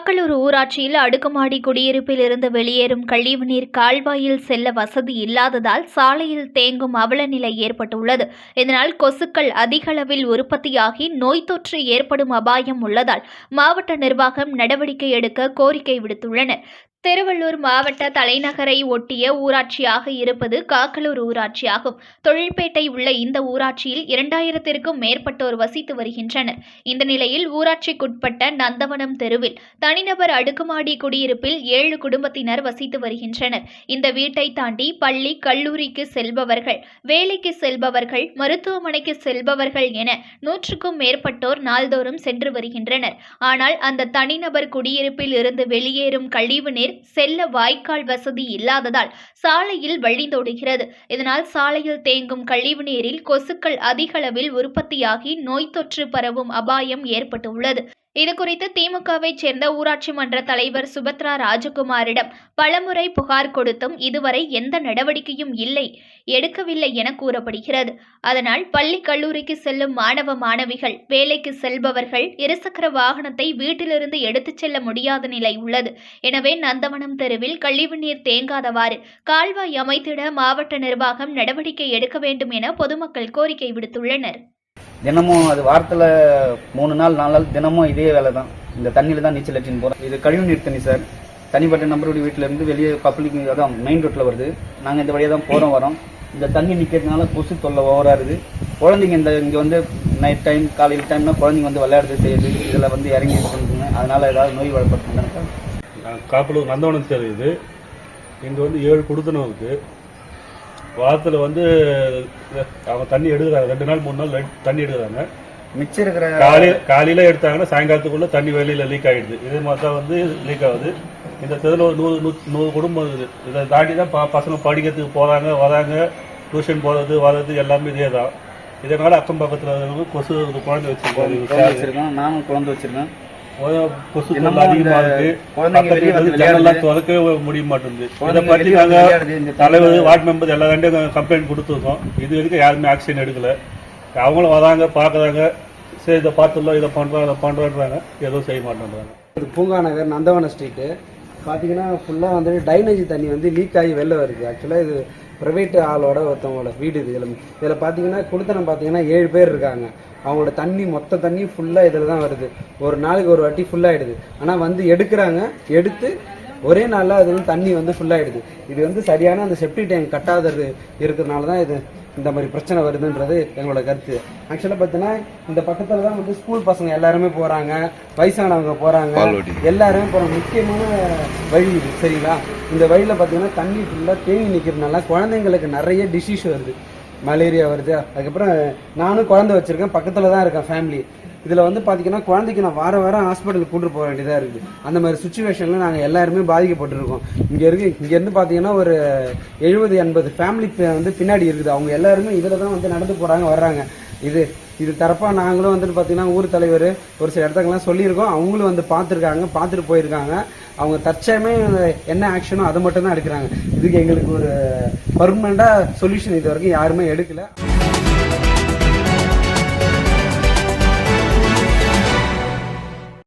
காக்கலூர் ஊராட்சியில் அடுக்குமாடி குடியிருப்பில் இருந்து வெளியேறும் கழிவுநீர் கால்வாயில் செல்ல வசதி இல்லாததால் சாலையில் தேங்கும் அவல நிலை ஏற்பட்டுள்ளது. இதனால் கொசுக்கள் அதிக அளவில் உற்பத்தியாகி நோய் தொற்று ஏற்படும் அபாயம் உள்ளதால் மாவட்ட நிர்வாகம் நடவடிக்கை எடுக்க கோரிக்கை விடுத்துள்ளனர். திருவள்ளூர் மாவட்ட தலைநகரை ஒட்டிய ஊராட்சியாக இருப்பது காக்கலூர் ஊராட்சியாகும். தொழில்பேட்டை உள்ள இந்த ஊராட்சியில் இரண்டாயிரத்திற்கும் மேற்பட்டோர் வசித்து வருகின்றனர். இந்த நிலையில் ஊராட்சிக்குட்பட்ட நந்தவனம் தெருவில் தனிநபர் அடுக்குமாடி குடியிருப்பில் ஏழு குடும்பத்தினர் வசித்து வருகின்றனர். இந்த வீட்டை தாண்டி பள்ளி கல்லூரிக்கு செல்பவர்கள் வேலைக்கு செல்பவர்கள் மருத்துவமனைக்கு செல்பவர்கள் என நூற்றுக்கும் மேற்பட்டோர் நாள்தோறும் சென்று வருகின்றனர். ஆனால் அந்த தனிநபர் குடியிருப்பில் இருந்து வெளியேறும் கழிவு நீர் செல்ல வாய்க்கால் வசதி இல்லாததால் சாலையில் வழிந்தோடுகிறது இதனால் சாலையில் தேங்கும் கழிவு நீரில் கொசுக்கள் அதிகளவில் உற்பத்தியாகி நோய் தொற்று பரவும் அபாயம் ஏற்பட்டுள்ளது. இதுகுறித்து திமுகவைச் சேர்ந்த ஊராட்சி மன்ற தலைவர் சுபத்ரா ராஜகுமாரிடம் பலமுறை புகார் கொடுத்தும் இதுவரை எந்த நடவடிக்கையும் இல்லை எடுக்கவில்லை என கூறப்படுகிறது. அதனால் பள்ளி கல்லூரிக்கு செல்லும் மாணவ மாணவிகள் வேலைக்கு செல்பவர்கள் இருசக்கர வாகனத்தை வீட்டிலிருந்து எடுத்துச் செல்ல முடியாத நிலை உள்ளது. எனவே நந்தவனம் தெருவில் கழிவுநீர் தேங்காதவாறு கால்வாய் அமைத்திட மாவட்ட நிர்வாகம் நடவடிக்கை எடுக்க வேண்டும் என பொதுமக்கள் கோரிக்கை விடுத்துள்ளனர். தினமும் அது வாரத்தில் மூணு நாள் நாலு நாள் தினமும் இதே வேலை தான் இந்த தண்ணியில் தான் நீச்சல் அடிச்சுன்னு போகிறோம் இது கழிவு நீர் தண்ணி சார். தனிப்பட்ட நம்பருடைய வீட்டில் இருந்து வெளியே பப்ளிக் அதான் மெயின் ரோட்டில் வருது. நாங்கள் இந்த வழியாக தான் போகிறோம் வரோம். இந்த தண்ணி நிற்கிறதுனால கொசு தொல்லை ஓவராக இருக்குது. குழந்தைங்க இந்த இங்கே வந்து நைட் டைம் காலையில் டைம்னா குழந்தைங்க வந்து விளையாடுறது செய்யுது. இதில் வந்து இறங்கி இது அதனால் ஏதாவது நோய் வளர்ப்படுத்துங்க காப்பலூர் நந்தவனம் தெரியுது இங்கே வந்து ஏழு குடுத்தனம் வாரத்தில் வந்து அவங்க தண்ணி எடுக்கிறாங்க. ரெண்டு நாள் மூணு நாள் தண்ணி எடுக்கிறாங்க. மிச்சம் இருக்கிற காலையில் காலையில் எடுத்தாங்கன்னா சாயங்காலத்துக்குள்ள தண்ணி வெளியில் லீக் ஆகிடுது இதே மாதிரி தான் வந்து லீக் ஆகுது. இந்த தெருவில் ஒரு நூறு நூ நூறு குடும்பம் இருக்குது. இதை தாண்டி தான் ப பசங்க படிக்கிறதுக்கு போகிறாங்க வராங்க. டியூஷன் போகிறது வர்றது எல்லாமே இதே தான் இதனால் அக்கம் பக்கத்தில் கொசு குழந்தை வச்சிருக்கோம் நானும் குழந்தை வச்சிருக்கேன். கொசு தொல்லை அதிகமா இருக்கு. ஜன்னல்லாம். திறக்கவே முடிய மாட்டேங்குது. இதை குழந்தைங்க பத்தி வெளிய வந்து நாங்க விளையாடுது, இந்த தலைவர் வார்டு மெம்பர் எல்லாரும் கம்ப்ளைண்ட் கொடுத்துருக்கோம். இது வரைக்கும் யாருமே ஆக்ஷன் எடுக்கல? அவங்களும் வராங்க பார்க்கறாங்க. சரி இதை பார்த்துடலாம் இதை பண்றோம் அதை பண்றோன்றாங்க எதுவும் செய்ய மாட்டேன்றாங்க. இது பூங்கா நகர் நந்தவனம் ஸ்ட்ரீட்டு பார்த்தீங்கன்னா ஃபுல்லாக வந்து டைனேஜ் தண்ணி வந்து லீக் ஆகி வெளில வருது. ஆக்சுவலாக இது ப்ரைவேட் ஆளோட ஒருத்தவங்களோட வீடு இது. இதில் இதில் பார்த்தீங்கன்னா குடுத்தனம் பார்த்தீங்கன்னா ஏழு பேர் இருக்காங்க. அவங்களோட தண்ணி மொத்த தண்ணி ஃபுல்லாக இதில் தான் வருது. ஒரு நாளைக்கு ஒரு வாட்டி ஃபுல்லாகிடுது ஆனால் வந்து எடுக்கிறாங்க எடுத்து ஒரே நாளில் அது வந்து தண்ணி வந்து ஃபுல்லாகிடுது இது வந்து சரியான அந்த செப்டி டேங்க் கட்டாதது இருக்கிறதுனால தான் இது இந்த மாதிரி பிரச்சனை வருதுன்றது எங்களோட கருத்து. ஆக்சுவலாக பார்த்தீங்கன்னா இந்த பக்கத்தில் தான் வந்து ஸ்கூல் பசங்க எல்லாருமே போகிறாங்க வயசானவங்க போகிறாங்க எல்லாருமே போகிறாங்க முக்கியமான வழி இது சரிங்களா? இந்த வழியில் பார்த்தீங்கன்னா தண்ணி ஃபுல்லாக தேங்கி நிற்கிறதுனால குழந்தைங்களுக்கு நிறைய டிசீஸ் வருது. மலேரியா வருது. அதுக்கப்புறம் நானும் குழந்தை வச்சுருக்கேன் பக்கத்தில் தான் இருக்கேன் ஃபேமிலி இதில் வந்து பார்த்தீங்கன்னா குழந்தைக்கு நான் வாரம் வாரம் ஹாஸ்பிட்டலுக்கு கூட்டு போக வேண்டியதாக இருக்குது. அந்த மாதிரி சுச்சுவேஷனில் நாங்கள் எல்லாருமே பாதிக்கப்பட்டிருக்கோம். இங்கே இருக்கு இங்கேருந்து பார்த்தீங்கன்னா ஒரு எழுபது எண்பது ஃபேமிலி வந்து பின்னாடி இருக்குது. அவங்க எல்லாருமே இதில் தான் வந்து நடந்து போகிறாங்க வர்றாங்க. இது இது தரப்பாக நாங்களும் வந்துட்டு பார்த்தீங்கன்னா ஊர் தலைவர் ஒரு சில இடத்துக்கெல்லாம் சொல்லியிருக்கோம். அவங்களும் வந்து பார்த்துருக்காங்க பார்த்துட்டு போயிருக்காங்க. அவங்க தற்சயமே என்ன ஆக்ஷனோ அதை மட்டும் தான் எடுக்கிறாங்க. இதுக்கு எங்களுக்கு ஒரு பர்மனெண்ட்டாக சொல்யூஷன் இது வரைக்கும் யாருமே எடுக்கலை.